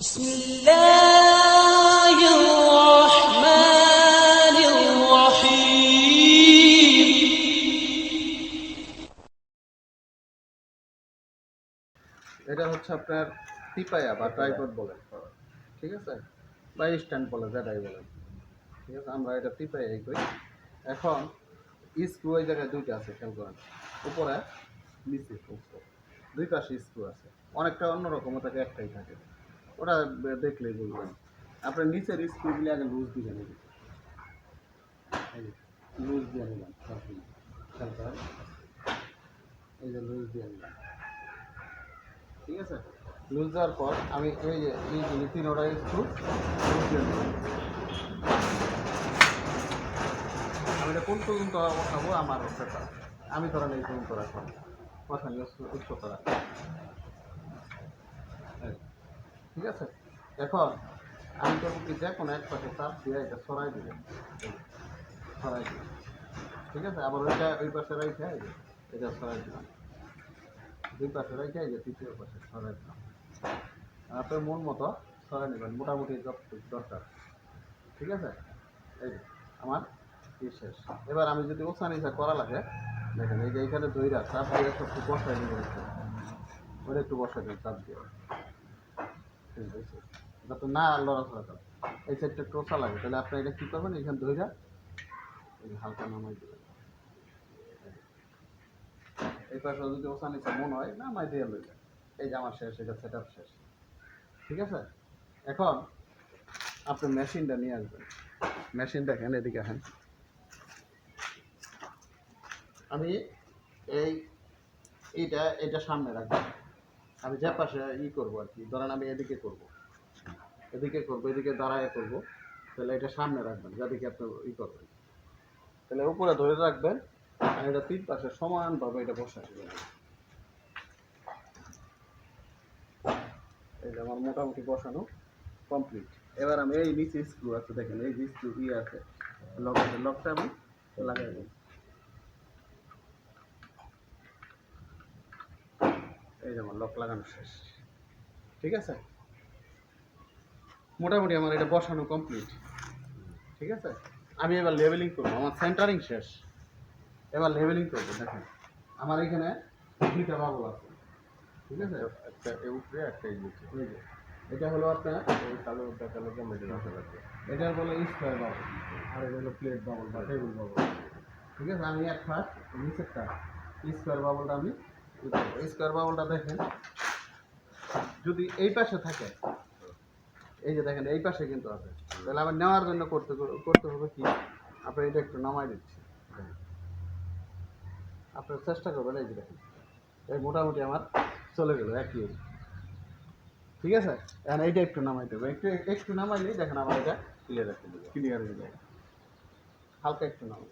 بسم الله الرحمن الرحيم এটা হচ্ছে আপনার পিপায়া বা ট্রাইপড বলে ঠিক আছে বা স্ট্যান্ড বলে যেটাই বলেন ঠিক আছে আমরা এটা পিপায়াই করি এখন স্ক্রু ওই জায়গায় দুইটা আছে খেয়াল করেন উপরে নিচে উপরে। দুই পাশে স্ক্রু আছে অনেকটা অন্যরকম ওটাকে একটাই থাকে ওটা দেখলেই বুঝবেন আপনার নিচের স্ক্রুগুলি আগে লুজ দিয়ে নেবেন। লুজ দিয়ে নিলাম। এই যে লুজ দিয়ে নিলাম ঠিক আছে? লুজ দেওয়ার পর আমি এই যে এইগুলি তিনোটা স্ক্রু লুজ দিয়ে দিলাম আমি এটা কোন পর্যন্ত ওঠাবো আমার ব্যাপার আমি ধরেন এই পর্যন্ত রাখলাম। কথা নিয়ে উচ্চতা রাখলাম এই, ঠিক আছে? এখন আমি তো কি যে কোনো এক পাশে চাপ দিয়ে এটা সরাই দিবে। সরাই দিবেন ঠিক আছে? আবার ওইটা ওই পাশে এই এটা সরাই দিলাম। দুই পাশে রেখে এই যে তৃতীয় পাশে সরাই দিলাম। আপনার মন মতো সরাই নেবেন, মোটামুটি দরকার। ঠিক আছে? এই যে, আমার শেষ। এবার আমি যদি ওসা নিচা করা লাগে, দেখেন এই যে এইখানে দইরা চাপ দিয়ে একটু বসাই একটু। ওটা একটু বসাই দেবেন চাপ দিয়ে। যাতে না লড়াচড়া করে এই সাইডটা ওসা লাগে। তাহলে আপনি এটা কী করবেন? এখানে এই হালকা নামাই দেবেন। এই পাশে যদি ওসা নিচে মন হয়, নামাই দিয়ে লইবে এই যে আমার শেষ, এটা সেট শেষ। ঠিক আছে? এখন আপনি মেশিনটা নিয়ে আসবেন। মেশিন দেখেন এদিকে আসেন আমি এই, এইটা এটা সামনে রাখব। আমি যে পাশে ই করব আর কি, ধরেন আমি এদিকে করব। এদিকে করব, এদিকে দাঁড়ায় করব। তাহলে এটা সামনে রাখবেন, যেদিকে আপনি ই করবেন। তাহলে উপরে ধরে রাখবেন, আর এটা তিন পাশে সমানভাবে এটা বসাতে দেবেন এই যে আমার মোটামুটি বসানো কমপ্লিট। এবার আমি এই নিচে স্ক্রু আছে, দেখেন, এই যে স্ক্রু ইয়ে আছে। লক লকটা আমি লাগাই দিই। এই যে লক লাগানো শেষ। ঠিক আছে? মোটামুটি আমার এটা বসানো কমপ্লিট ঠিক আছে? আমি এবার লেভেলিং করব। আমার সেন্টারিং শেষ। এবার লেভেলিং করব, দেখেন। আমার এখানে দুইটা বাবল আছে। ঠিক আছে? একটা উপরে, একটা এটা হলো আপনার কালো কালো মেডেল এটার বলে স্কোয়ার বাবল আর এটা হলো প্লেট বাবল বা টেবিল বাবল ঠিক আছে? আমি এক ফার্স্ট নিচেরটা স্কোয়ার বাবলটা আমি স্কোয়ার দেখেন। যদি এই পাশে থাকে এই যে দেখেন এই পাশে কিন্তু আছে। তাহলে আবার নেওয়ার জন্য করতে করতে হবে কি? আপনি এটা একটু নামাই দিচ্ছি। আপনার চেষ্টা করবেন এই যে দেখেন। এই মোটামুটি আমার চলে গেল একই ঠিক আছে? এখন এইটা একটু নামাই দেবো। একটু একটু নামাইলেই দেখেন আমার এটা ক্লিয়ার রাখতে দেবে ক্লিয়ার হয়ে যাবে। হালকা একটু নামাই।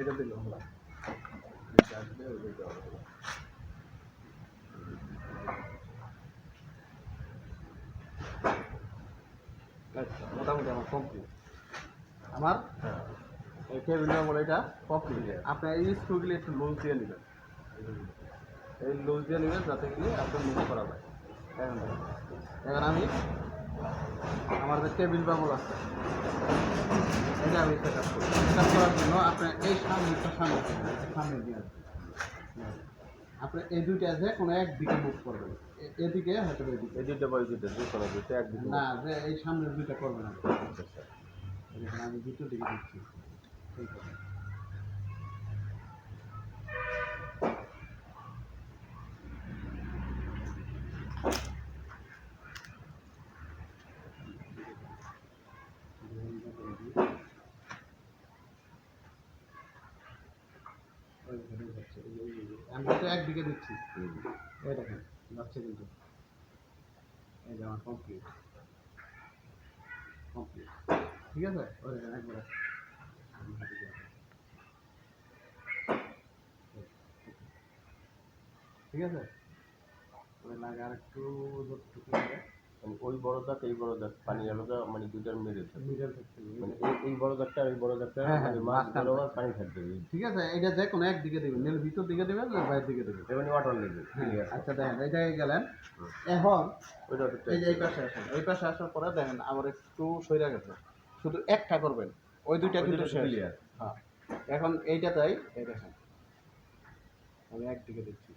এটা দিল আমরা আচ্ছা মোটামুটি আমার কমপ্লিট আমার? এই টেবিল বলে এটা কমপ্লিট আপনি এই স্ক্রুগুলি একটু লুজ দিয়ে নেবেন। এই লুজ দিয়ে নেবেন যাতে কি আপনার মুভ করা যায়। এখন এখন আমি আমার যে বাবল আছে এটা আমি সেট আপ করি সেট আপ করার জন্য আপনার এই সামনেটা সামনে সামনে দিয়ে আসবে। আপনি এই দুইটা যে কোনো একদিকে মুখ করবেন। এদিকে হয়তো এদিকে। এই দুইটা বই দুইটা যে কোনো দুইটা একদিকে না যে এই সামনের দুইটা করবেন আপনি। আমি দুটো দিকে দিচ্ছি ঠিক করবেন। আমি একদিকে দিচ্ছি। এই দেখেন যাচ্ছে কিন্তু। এই যে আমার কমপ্লিট কমপ্লিট ঠিক আছে? ওই দেখেন একবারে। ঠিক আছে? ওই লাগে আর একটু যতটুকু লাগে মানে ওই বড় দাগ এই বড় দাগ পানি আলাদা মানে দুইটার থাকতে মানে এই- এই বড় দাগটা আর এই বড় দাগটা হ্যাঁ, হ্যাঁ, মানে মাছ। বরাবর পানি থাকবে। ঠিক আছে এটা যে কোনো একদিকে দেবেন নীল ভিতর দিকে দেবেন না বাইরের দিকে দেবেন? মানে ওয়াটার লেগে ক্লিয়ার আচ্ছা দেখেন এই জায়গায় গেলেন। এখন এই যে এই পাশে আসেন ওই পাশে আসার পরে দেখেন আবার একটু সইরা গেছে। শুধু একটা করবেন ওই দুইটা কিন্তু clear। হ্যাঁ এখন এইটাতেই এই দেখেন আমি একদিকে দিচ্ছি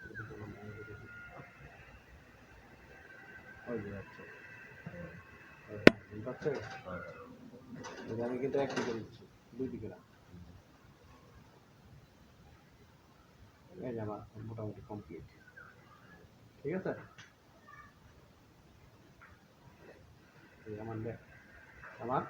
ওই যে যাচ্ছে পাচ্ছে এটা আমি কিন্তু একদিকে দিচ্ছি দুই দিকে এই আমার মোটামুটি কমপ্লিট ঠিক আছে আমার আমার